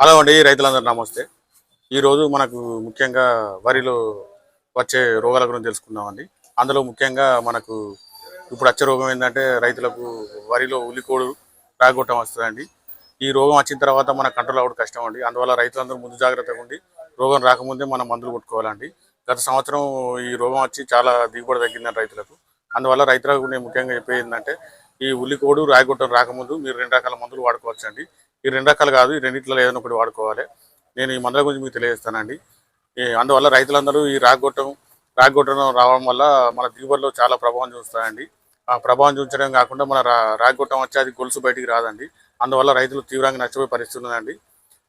Hello అండి రైతులందరూ నమస్తే. ఈరోజు మనకు ముఖ్యంగా వరిలో వచ్చే రోగాల గురించి తెలుసుకుందామండి. అందులో ముఖ్యంగా మనకు ఇప్పుడు వచ్చే రోగం ఏంటంటే రైతులకు వరిలో ఉల్లికోడు రాగొట్టం వస్తుందండి. ఈ రోగం వచ్చిన తర్వాత మన కంట్రోల్ అవ్వడం కష్టం అండి. అందువల్ల రైతులందరూ ముందు జాగ్రత్తగా ఉండి రోగం రాకముందే మనం మందులు కొట్టుకోవాలండి. గత సంవత్సరం ఈ రోగం వచ్చి చాలా దిగుబడి తగ్గిందండి రైతులకు. అందువల్ల రైతులకు నేను ముఖ్యంగా చెప్పేది ఏంటంటే ఈ ఉల్లికోడు రాగొట్టం రాకముందు మీరు రెండు రకాల మందులు వాడుకోవచ్చండి. ఈ రెండు రకాలు కాదు ఈ రెండింటిలో ఏదైనా ఒకటి వాడుకోవాలి. నేను ఈ మందుల గురించి మీకు తెలియజేస్తానండి. అందువల్ల రైతులందరూ ఈ రాగొట్టం రాగొట్టడం రావడం వల్ల మన దిగుబడిలో చాలా ప్రభావం చూస్తాయండి. ఆ ప్రభావం చూపించడం కాకుండా మన రాగొట్టం వచ్చి అది గొలుసు బయటికి రాదండి. అందువల్ల రైతులు తీవ్రంగా నష్టపోయే పరిస్థితి ఉందండి.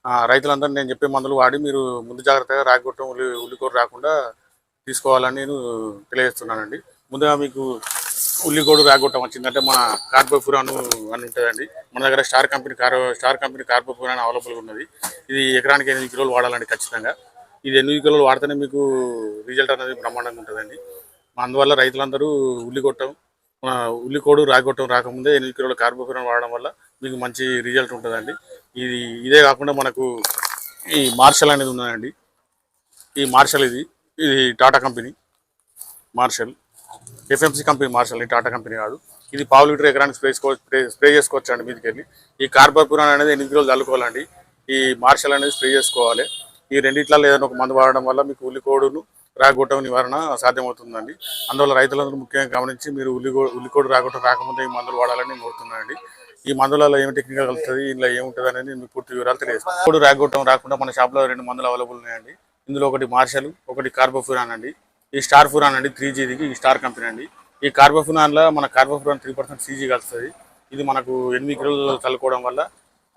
ఆ, రైతులందరూ నేను చెప్పే మందులు వాడి మీరు ముందు జాగ్రత్తగా రాగొట్టం ఉల్లి ఉల్లికూర రాకుండా తీసుకోవాలని నేను తెలియజేస్తున్నానండి. ముందుగా మీకు ఉల్లిగోడు రాగొట్టం వచ్చిందంటే మన కార్బోఫురాన్ అని ఉంటుందండి. మన దగ్గర star company car star company carbofuran అవైలబుల్గా ఉన్నది. ఇది ఎకరానికి ఎనిమిది కిలోలు వాడాలండి ఖచ్చితంగా. ఇది ఎనిమిది కిలోలు వాడితేనే మీకు రిజల్ట్ అనేది బ్రహ్మాండంగా ఉంటుందండి. అందువల్ల రైతులందరూ ఉల్లిగొట్టం ఉల్లికోడు రాగొట్టం రాకముందే ఎనిమిది కిలోల కార్బోఫురాన్ వాడడం వల్ల మీకు మంచి రిజల్ట్ ఉంటుందండి. ఇది ఇదే కాకుండా మనకు ఈ మార్షల్ అనేది ఉన్నదండి ఈ మార్షల్ ఇది. ఇది Tata company Marshal. FMC company Marshal ఈ టాటా కంపెనీ కాదు. ఇది పావు లీటర్ ఎకరానికి స్ప్రే స్ప్రే స్ప్రే చేసుకోవచ్చు అండి మీదకి వెళ్ళి. ఈ కార్బర్పురాన్ అనేది ఎనిమిది కిలోలు చల్లుకోవాలండి. ఈ మార్షల్ అనేది స్ప్రే చేసుకోవాలి. ఈ రెండిట్లలో ఏదైనా ఒక మందు వాడడం వల్ల మీకు ఉల్లికోడును రాగొట్టం నివారణ సాధ్యమవుతుందండి. అందువల్ల రైతులందరూ ముఖ్యంగా గమనించి మీరు ఉల్లిగో ఉల్లికోడు రాగొట్టం రాకముందే ఈ మందులు వాడాలని నేను కోరుతున్నానండి. ఈ మందులలో ఏమి టెక్నికల్ కలుగుతుంది ఇందులో ఏముంటుంది అనేది మీకు పూర్తి వివరాలు తెలియజేస్తాను. కోడు రాగొట్టం రాకుండా మన షాప్లో రెండు మందులు అవైలబుల్ ఉన్నాయండి. ఇందులో ఒకటి మార్షల్ ఒకటి కార్బోఫురాన్ అండి. ఈ స్టార్ ఫురాన్ అండి త్రీ జీది ఈ స్టార్ కంపెనీ అండి. ఈ కార్బోఫురాన్లో మన కార్బోఫురాన్ త్రీ పర్సెంట్ సీజీ కలుస్తుంది. ఇది మనకు ఎనిమిది కిలోలు చల్లుకోవడం వల్ల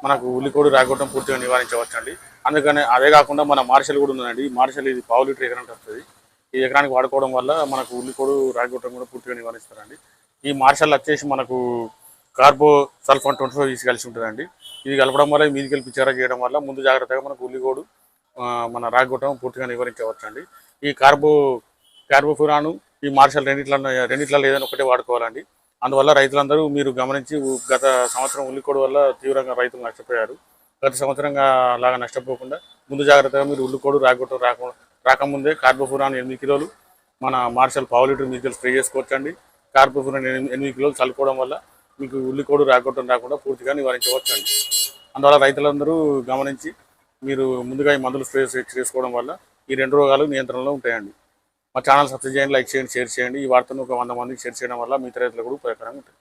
మనకు ఉల్లికోడు రాకోవడం పూర్తిగా నివారించవచ్చు అండి అందుకని అదే కాకుండా మన మార్షల్ కూడా ఉందండి. ఈ మార్షల్ ఇది పావు లీటర్ ఎకరానికి వస్తుంది. ఈ ఎకరానికి వాడుకోవడం వల్ల మనకు ఉల్లికోడు రాకోవడం కూడా పూర్తిగా నివారిస్తారండి. ఈ మార్షల్ వచ్చేసి మనకు carbosulfan twenty five EC కలిసి ఉంటుందండి. ఇది కలపడం వల్ల మీది కలిపి పిచ్చారా చేయడం వల్ల ముందు జాగ్రత్తగా మనకు ఉల్లికోడు మన రాగొట్టం పూర్తిగా నివారించవచ్చు అండి ఈ కార్బో కార్బోఫురాను ఈ మార్షల్ రెండిట్లలో రెండిట్లలో ఏదైనా ఒకటే వాడుకోవాలండి. అందువల్ల రైతులందరూ మీరు గమనించి గత సంవత్సరం ఉల్లికోడు వల్ల తీవ్రంగా రైతులు నష్టపోయారు. గత సంవత్సరంగా లాగా నష్టపోకుండా ముందు జాగ్రత్తగా మీరు ఉల్లికోడు రాకొట్టు రాక రాకముందే కార్బోఫురాన్ ఎనిమిది కిలోలు మన మార్షల్ పావు లీటర్ మీకు స్ప్రే చేసుకోవచ్చండి. కార్బోఫురాన్ ఎనిమిది కిలోలు చల్లుకోవడం వల్ల మీకు ఉల్లికోడు రాగొట్టం రాకుండా పూర్తిగా నివారించవచ్చండి. అందువల్ల రైతులందరూ గమనించి మీరు ముందుగా ఈ మందులు స్ప్రే చేసుకోవడం వల్ల ఈ రెండు రోగాలు నియంత్రణలో ఉంటాయండి. మా ఛానల్ సబ్స్క్రైబ్ చేయండి లైక్ చేయండి షేర్ చేయండి. ఈ వార్తను ఒక వంద మందికి షేర్ చేయడం వల్ల మీ రైతులకు కూడా ఉపయోగకరంగా ఉంటుంది.